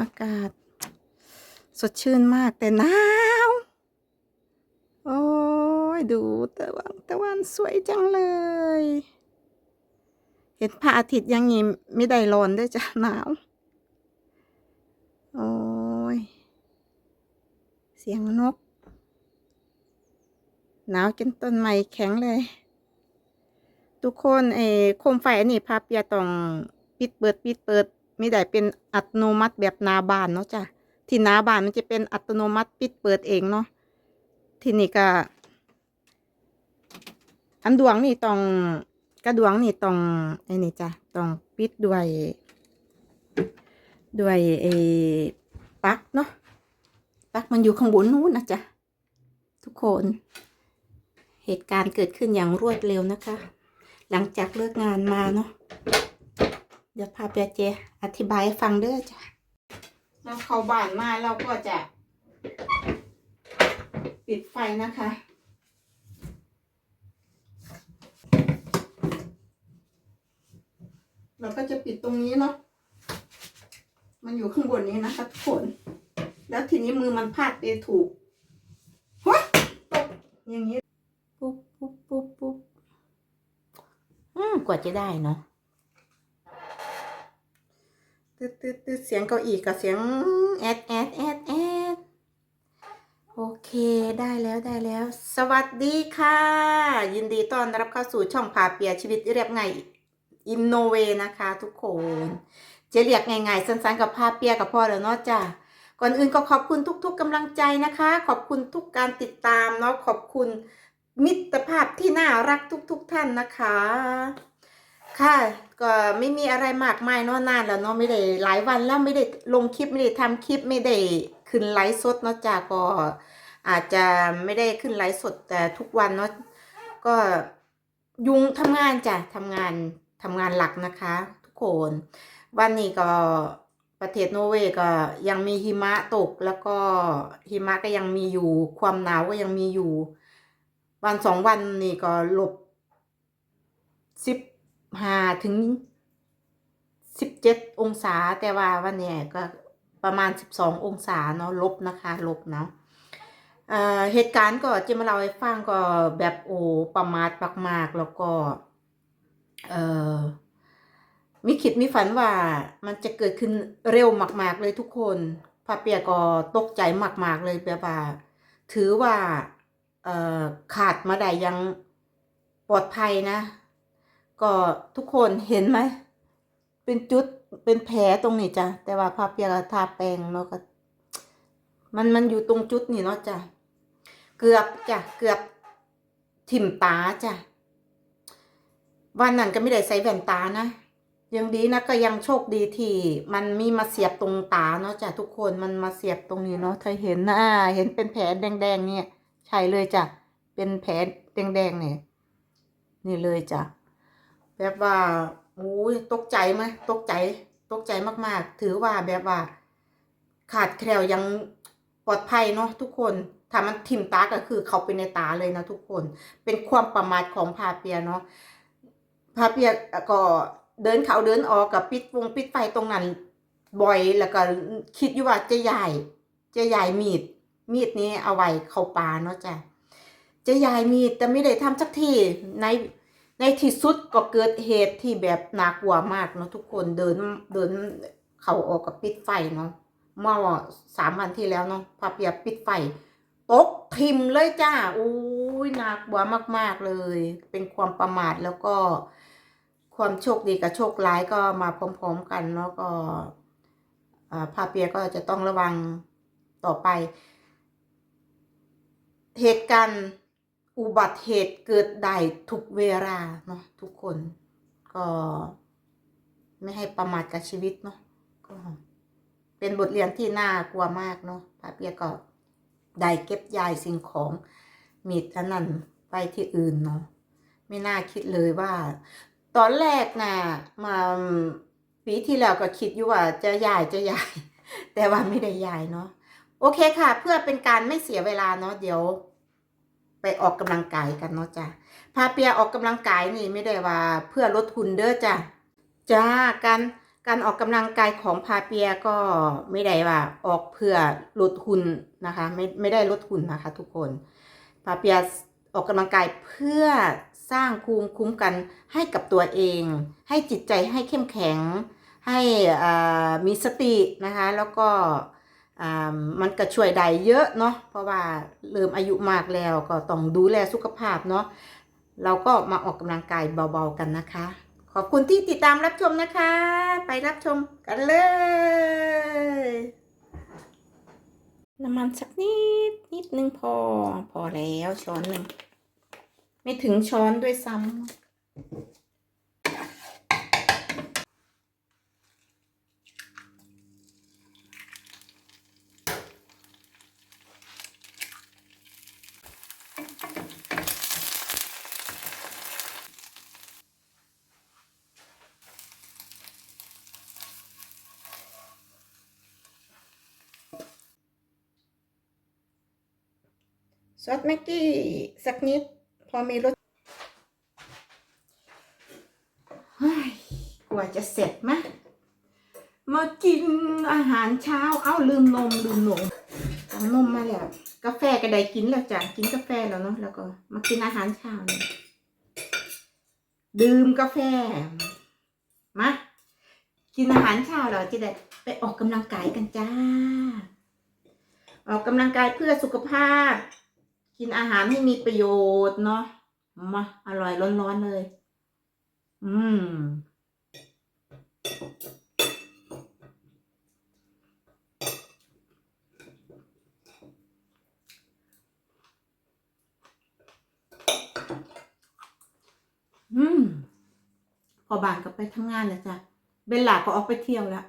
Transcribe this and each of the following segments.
อากาศ สดชื่นมากแต่หนาว โอ้ยดูตะวันตะวันสวยจังเลย เห็นพระอาทิตย์ยังงี้ไม่ได้ร้อนด้วยจ้ะหนาว โอ้ย เสียงนก หนาวจนต้นไม้แข็งเลย ทุกคนเออโคมไฟอันนี้พับอย่าต้องปิดเปิดปิดเปิด ไม่ได้เป็นอัตโนมัติแบบนาบานเนาะจ้ะที่นาบานมันจะเป็นอัตโนมัติปิดเปิดเองเนาะที่นี่ก็อันดวงนี่ต้องกระดวงนี่ต้องไอ้นี่จ้ะต้องปิดด้วย ด้วยไอ้ปักเนาะปักมันอยู่ข้างบนนู้นนะจ๊ะทุกคนเหตุการณ์เกิดขึ้นอย่างรวดเร็วนะคะ หลังจากเลิกงานมาเนาะ เดี๋ยวพาเปียเจ อธิบายให้ฟังเด้อจ้ะเราเข้าบ้านมาเราก็จะ ปิดไฟนะคะ เราก็จะปิดตรงนี้เนาะมันอยู่ข้างบนนี้นะคะทุกคน แล้วทีนี้มือมันพลาดไปถูกหัวตกอย่างนี้ ปุ๊บปุ๊บปุ๊บปุ๊บอืมกว่าจะได้เนาะ ตืดตืดตืดเสียงเก้าอี้กับเสียงแอดแอดแอดแอดโอเคได้แล้วได้แล้ว สวัสดีค่ะ ยินดีต้อนรับเข้าสู่ช่องพาเปียชีวิตเรียบง่ายอินโนเวนะคะ ทุกคนจะเรียกง่ายๆสั้นๆกับพาเปียกับพ่อแล้วเนาะจ้ะก่อนอื่นก็ขอบคุณทุก ๆกำลังใจนะคะ ขอบคุณทุกการติดตามเนาะขอบคุณมิตรภาพที่น่ารักทุก ๆ ท่านนะคะ ค่ะ ก็ไม่มีอะไรมากมายเนาะนานแล้วเนาะไม่ได้หลายวันแล้วไม่ได้ลงคลิปไม่ได้ทำคลิปไม่ได้ขึ้นไลฟ์สดเนาะจ้ะก็อาจจะไม่ได้ขึ้นไลฟ์สดแต่ทุกวันเนาะก็ยุงทำงานจ้ะทำงานทำงานหลักนะคะ ทุกคนวันนี้ก็ประเทศโนอร์เวย์ก็ยังมีหิมะตกแล้วก็หิมะก็ยังมีอยู่ ความหนาวก็ยังมีอยู่ วันสองวันนี่ก็ลบสิบ ห้าถึงสิบเจ็ดองศาแต่ว่าวันนี้ก็ประมาณสิบสององศาเนาะลบนะคะลบเนาะเเหตุการณ์ก็จะมาเล่าให้ฟังก็แบบโอ้ประมาทมากๆแล้วก็เออมิคิดมิฝันว่ามันจะเกิดขึ้นเร็วมาก ๆ เลยทุกคนพาเปียก็ตกใจมาก ๆ เลยแบบว่าถือว่าเออขาดมาได้ยังปลอดภัยนะ ก็ทุกคนเห็นไหม เป็นจุดเป็นแผลตรงนี้จ้ะ แต่ว่าพาเปียกทาแป้งเนาะก็ มันมันอยู่ตรงจุดนี่เนาะจ้ะ เกือบจ้ะ เกือบถิ่มตาจ้ะ วันนั้นก็ไม่ได้ใส่แว่นตานะ ยังดีนะก็ยังโชคดีที่มันมีมาเสียบตรงตาเนาะจ้ะทุกคน มันมาเสียบตรงนี้เนาะถ้าเห็นนะอ่าเห็นเป็นแผลแดงๆเนี่ย ใช่เลยจ้ะ เป็นแผลแดงๆเนี่ย นี่เลยจ้ะ แบบว่าโอ้ยตกใจไหมตกใจ ตกใจมากๆ ถือว่าแบบว่า ขาดแคลวยังปลอดภัยเนาะทุกคนถ้ามันทิ่มตาก็คือเขาไปในตาเลยนะทุกคน เป็นความประมาทของพาเปียเนาะพาเปียก็เดินเขาเดินออกกับปิดวงปิดไฟตรงนั้น บ่อยแล้วก็คิดอยู่ว่าจะใหญ่จะใหญ่มีด มีดนี้เอาไว้เข้าป่าเนาะจ้ะจะใหญ่มีดแต่ไม่ได้ทำสักทีใน ในที่สุดก็เกิดเหตุที่แบบน่ากลัวมากเนาะทุกคนเดินเดินเขาออกกับปิดไฟเนาะเมื่อสามวันที่แล้วเนาะพาเปียปิดไฟตกทิมเลยจ้าอุ้ยน่ากลัวมาก ๆเลย เป็นความประมาทแล้วก็ ความโชคดีกับโชคร้ายก็มาพร้อมๆกันแล้วก็พาเปียก็จะต้องระวังต่อไป เหตุการณ์ อุบัติเหตุเกิดได้ทุกเวลาเนาะทุกคน ก็ไม่ให้ประมาทกับชีวิตเนาะก็เป็นบทเรียนที่น่ากลัวมากเนาะพาเปียก็ได้เก็บยายสิ่งของมีดอันนั้นไปที่อื่นเนาะไม่น่าคิดเลยว่า ตอนแรกนะมาปีที่แล้วก็คิดอยู่ว่าจะย้ายจะย้าย แต่ว่าไม่ได้ย้ายเนาะโอเคค่ะ เพื่อเป็นการไม่เสียเวลาเนาะเดี๋ยว ไปออกกำลังกายกันเนาะจ้ะพาเปียออกกำลังกายนี่ไม่ได้ว่าเพื่อลดหุ่นเด้อจ้ะจ้าการการออกกำลังกายของพาเปียก็ไม่ได้ว่าออกเพื่อลดหุ่นนะคะ ไม่ไม่ได้ลดหุ่นนะคะ ทุกคนพาเปียออกกำลังกายเพื่อสร้างภูมิคุ้มกันให้กับตัวเอง ให้จิตใจให้เข้มแข็ง ให้อ่ามีสตินะคะ แล้วก็ มันก็ช่วยได้เยอะเนาะเพราะว่าเริ่มอายุมากแล้วก็ต้องดูแลสุขภาพเนาะเราก็มาออกกำลังกายเบาๆกันนะคะ ขอบคุณที่ติดตามรับชมนะคะ ไปรับชมกันเลย น้ำมันสักนิด นิดนึงพอ พอแล้วช้อนหนึ่ง ไม่ถึงช้อนด้วยซ้ำ ซอสแม็กกี้สักนิด พอมีรสเฮ้ยกว่าจะเสร็จมะมากินอาหารเช้า เอ้าลืมนมลืมนมเอานมมาแล้ว กาแฟก็ได้กินแล้วจ้ะกินกาแฟแล้วเนาะแล้วก็ มากินอาหารเช้าเนี่ยดื่มกาแฟมากินอาหารเช้าเราจะได้ไปออกกำลังกายกันจ้า ออกกำลังกายเพื่อสุขภาพ กินอาหารให้มีประโยชน์เนาะมาอร่อยร้อนๆเลย อืม อืม พอบานก็ไปทำงานแล้วจ้ะ เบลล่าก็ออกไปเที่ยวแล้ว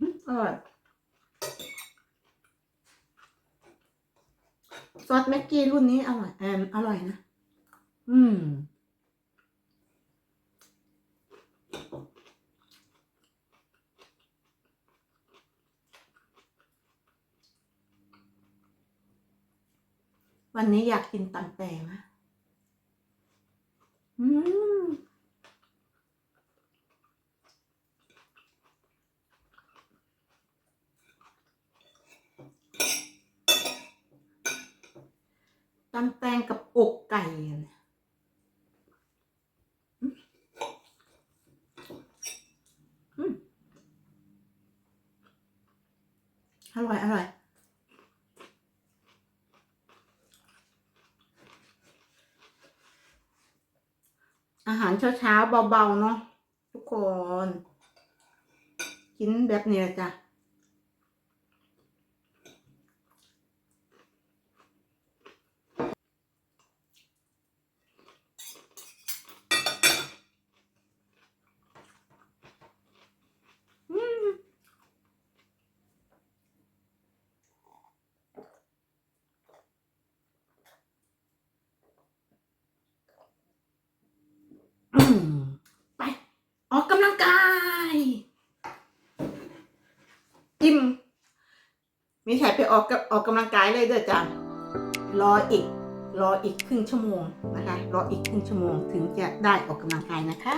อืมอร่อย ซอสแม็กกี้รุ่นนี้อร่อยแอมอร่อยนะ อืม วันนี้อยากกินตำแตงนะอืม ตำแตงกับอกไก่เนี่ยอืมอืม อร่อย อร่อยอาหารเช้าๆเบาๆเนาะทุกคน กินแบบนี้ละจ้ะ อืมไป ออกกำลังกายอิ่มมีใครไป ออกกับออกกำลังกายเลยเด้อจ้ะรออีกรออีกครึ่งชั่วโมงนะคะรออีกครึ่งชั่วโมงถึงจะได้ออกกำลังกายนะคะ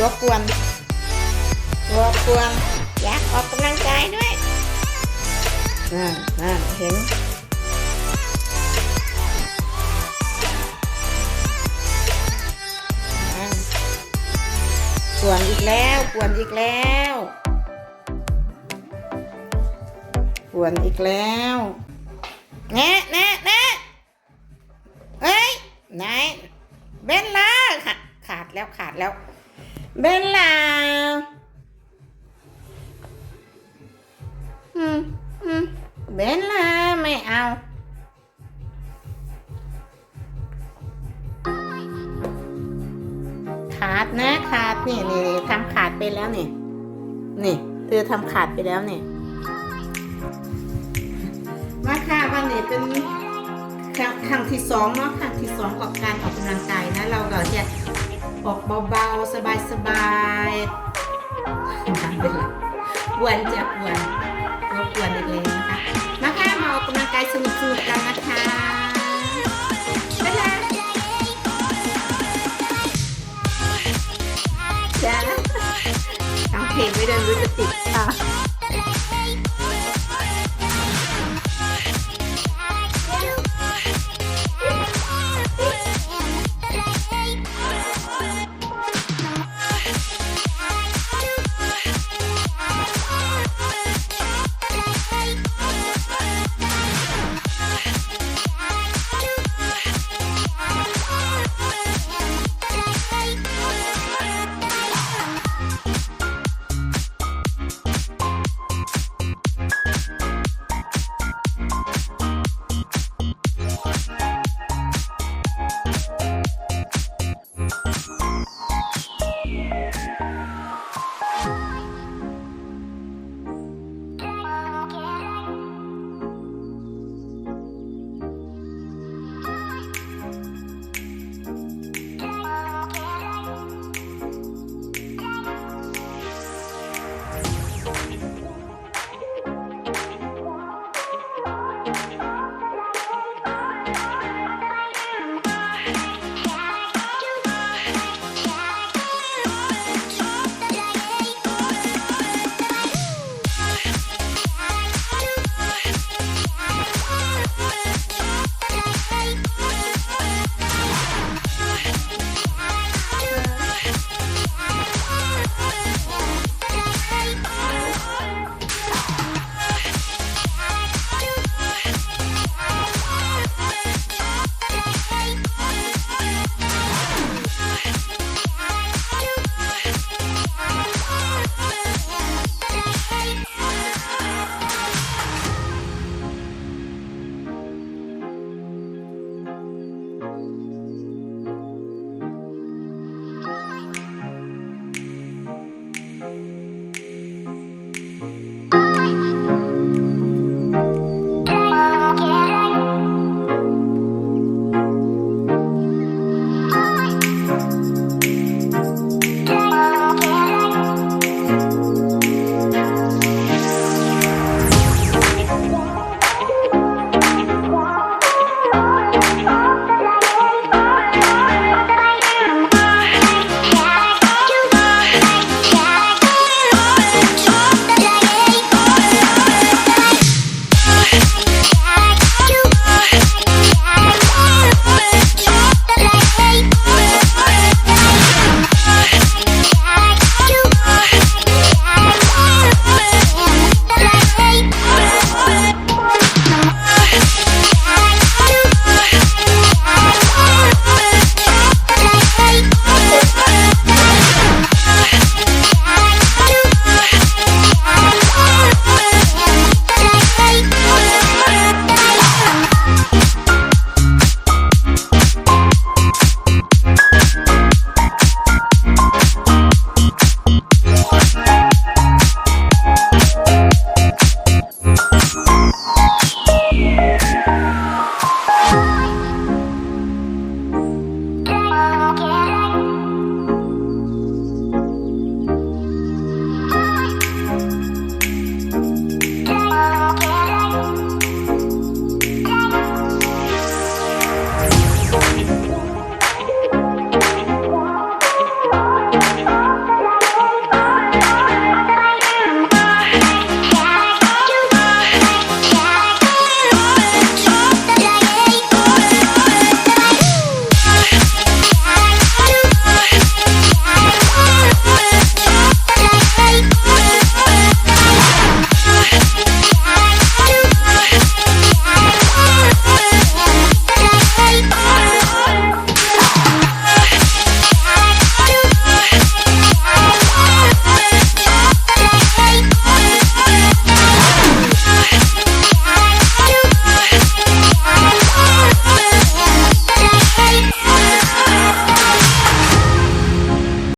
ตัวกวนตัวกวนอยากออกกำลังกายด้วยนั่นนั่นเห็นนั่นกวนอีกแล้วกวนอีกแล้วกวนอีกแล้วแนะแนะแนะเฮ้ยไหนเบนล่าขาดแล้วขาดแล้ว เบลล่าอืมอืมเบลล่าไม่เอา ขาดนะขาดนี่นี่นี่ทำขาดไปแล้วนี่ นี่เธอทำขาดไปแล้วนี่มาค่ะวันนี้เป็นครั้งครั้งที่สองเนาะครั้งที่สองกับการออกกำลังกายนะ เราก็จะ ออกเบาๆ สบายๆทำเปเลยอ้วนจะอ้วนรบกวนเล็กแล้วนะคะ มาค่ะมาออกกำลังกายสนุกๆกันนะคะไปเลยจ้าตั้งเพลงไม่ได้รู้จะติด